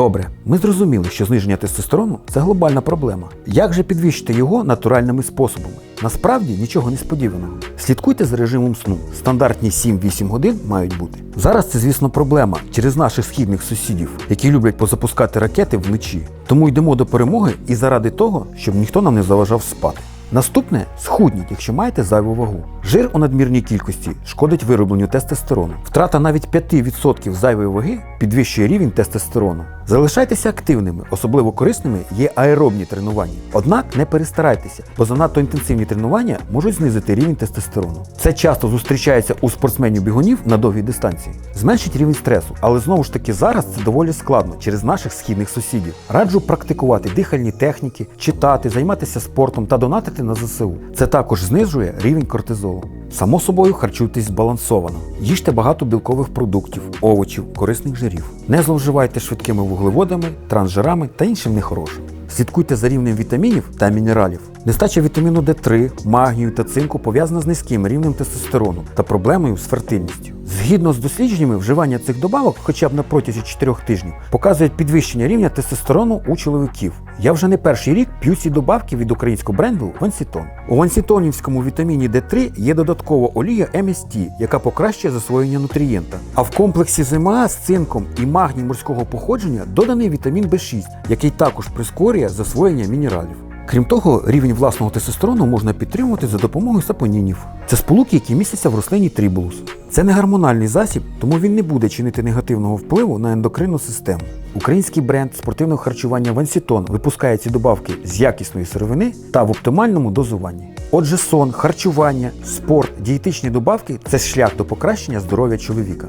Добре, ми зрозуміли, що зниження тестостерону це глобальна проблема. Як же підвищити його натуральними способами? Насправді нічого несподіваного. Слідкуйте за режимом сну. Стандартні 7-8 годин мають бути. Зараз це, звісно, проблема через наших східних сусідів, які люблять позапускати ракети вночі. Тому йдемо до перемоги і заради того, щоб ніхто нам не заважав спати. Наступне схудніть, якщо маєте зайву вагу. Жир у надмірній кількості шкодить виробленню тестостерону. Втрата навіть 5% зайвої ваги підвищує рівень тестостерону. Залишайтеся активними, особливо корисними є аеробні тренування. Однак не перестарайтеся, бо занадто інтенсивні тренування можуть знизити рівень тестостерону. Це часто зустрічається у спортсменів-бігунів на довгій дистанції. Зменшить рівень стресу, але знову ж таки зараз це доволі складно через наших східних сусідів. Раджу практикувати дихальні техніки, читати, займатися спортом та донатити на ЗСУ. Це також знижує рівень кортизолу. Само собою харчуйтесь збалансовано. Їжте багато білкових продуктів, овочів, корисних жирів. Не зловживайте швидкими вуглеводами, трансжирами та іншим нехорошим. Слідкуйте за рівнем вітамінів та мінералів. Нестача вітаміну D3, магнію та цинку пов'язана з низьким рівнем тестостерону та проблемою з фертильністю. Згідно з дослідженнями, вживання цих добавок, хоча б на протязі 4 тижнів, показують підвищення рівня тестостерону у чоловіків. Я вже не перший рік п'ю ці добавки від українського бренду Вансітон. У вансітонівському вітаміні D3 є додаткова олія MST, яка покращує засвоєння нутрієнта. А в комплексі ЗМА з цинком і магній морського походження доданий вітамін B6, який також прискорює засвоєння мінералів. Крім того, рівень власного тестостерону можна підтримувати за допомогою сапонінів. Це сполуки, які містяться в рослині трібулус. Це не гормональний засіб, тому він не буде чинити негативного впливу на ендокринну систему. Український бренд спортивного харчування Вансітон випускає ці добавки з якісної сировини та в оптимальному дозуванні. Отже, сон, харчування, спорт, дієтичні добавки це шлях до покращення здоров'я чоловіка.